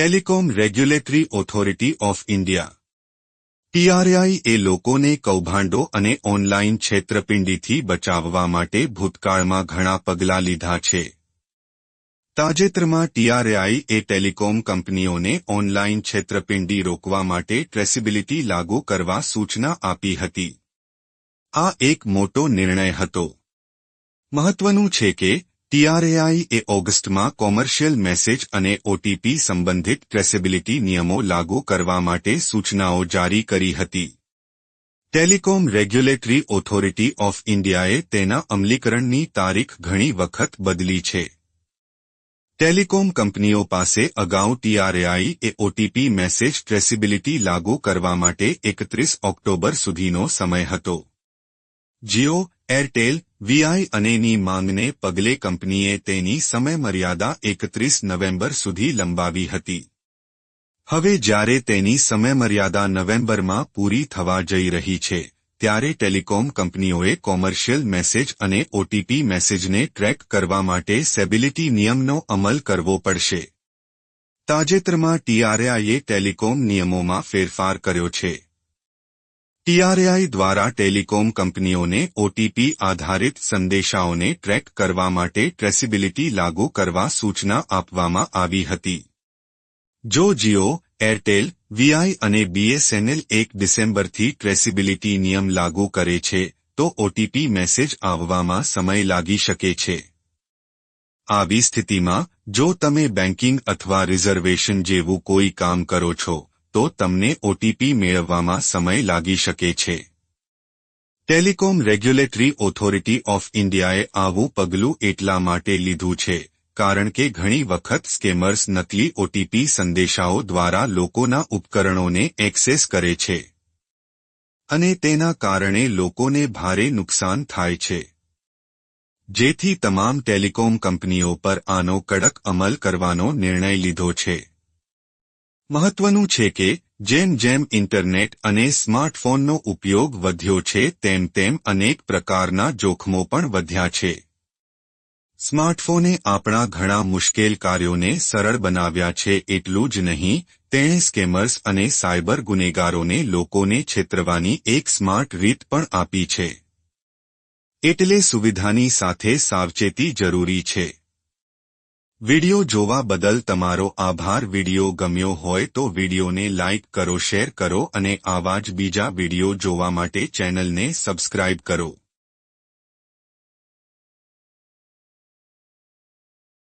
Telecom regulatory authority of India TRAI એ લોકોને કૌભાંડો અને ઓનલાઇન છેતરપિંડીથી બચાવવા માટે ભૂતકાળમાં ઘણા પગલાં લીધા છે. તાજેતરમાં ટીઆરઆઈ એ ટેલિકોમ કંપનીઓને ઓનલાઇન છેતરપિંડી રોકવા માટે ટ્રેસિબિલિટી લાગુ કરવા સૂચના આપી હતી. આ એક મોટો નિર્ણય હતો. મહત્વનું છે કે ટીઆરએઆઈ એ ઓગસ્ટમાં કોમર્શિયલ મેસેજ અને ઓટીપી સંબંધિત ટ્રેસેબિલિટી નિયમો લાગુ કરવા માટે સૂચનાઓ જારી કરી હતી. ટેલિકોમ રેગ્યુલેટરી ઓથોરિટી ઓફ ઇન્ડિયાએ તેના અમલીકરણની તારીખ ઘણી વખત બદલી છે. ટેલિકોમ કંપનીઓ પાસે અગાઉ ટીઆરએઆઈ એ ઓટીપી મેસેજ ટ્રેસિબિલિટી લાગુ કરવા માટે એકત્રીસ ઓક્ટોબર સુધીનો સમય હતો. જીઓ, એરટેલ વીઆઈ અનેની માંગને પગલે કંપનીએ તેની સમયમર્યાદા એકત્રીસ નવેમ્બર સુધી લંબાવી હતી. હવે જ્યારે તેની સમયમર્યાદા નવેમ્બરમાં પૂરી થવા જઈ રહી છે, ત્યારે ટેલિકોમ કંપનીઓએ કોમર્શિયલ મેસેજ અને ઓટીપી મેસેજને ટ્રેક કરવા માટે સેબિલિટી નિયમનો અમલ કરવો પડશે. તાજેતરમાં ટીઆરઆઈએ ટેલિકોમ નિયમોમાં ફેરફાર કર્યો છે. ટીઆરએઆઈ દ્વારા ટેલિકોમ કંપનીઓને ઓટીપી આધારિત સંદેશાઓને ટ્રેક કરવા માટે ટ્રેસિબિલિટી લાગુ કરવા સૂચના આપવામાં આવી હતી. જો જીઓ, એરટેલ, વીઆઈ અને બીએસએનએલ એક ડિસેમ્બરથી ટ્રેસિબિલિટી નિયમ લાગુ કરે છે, તો ઓટીપી મેસેજ આવવામાં સમય લાગી શકે છે. આવી સ્થિતિમાં, જો તમે બેન્કિંગ અથવા રિઝર્વેશન જેવું કોઈ કામ કરો છો તો તમને ઓટીપી મેળવવામાં સમય લાગી શકે છે. ટેલિકોમ રેગ્યુલેટરી ઓથોરિટી ઓફ ઇન્ડિયાએ આવું પગલું એટલા માટે લીધું છે, કારણ કે ઘણી વખત સ્કેમર્સ નકલી ઓટીપી સંદેશાઓ દ્વારા લોકોના ઉપકરણોને એક્સેસ કરે છે. અને તેના કારણે લોકોને ભારે નુકસાન થાય છે. જેથી તમામ ટેલિકોમ કંપનીઓ પર આનો કડક અમલ કરવાનો નિર્ણય લીધો છે. મહત્વનું છે કે જેમ જેમ ઇન્ટરનેટ અને સ્માર્ટફોનનો ઉપયોગ વધ્યો છે, તેમ તેમ અનેક પ્રકારના જોખમો પણ વધ્યા છે. સ્માર્ટફોને આપણા ઘણા મુશ્કેલ કાર્યોને સરળ બનાવ્યા છે, એટલું જ નહીં, તેણે સ્કેમર્સ અને સાયબર ગુનેગારોને લોકોને છેતરવાની એક સ્માર્ટ રીત પણ આપી છે. એટલે સુવિધાની સાથે સાવચેતી જરૂરી છે. વિડિયો જોવા બદલ તમારો આભાર. વિડિયો ગમ્યો હોય તો વિડિયોને લાઇક કરો, શેર કરો અને આવા જ બીજા વિડિયો જોવા માટે ચેનલને સબસ્ક્રાઇબ કરો.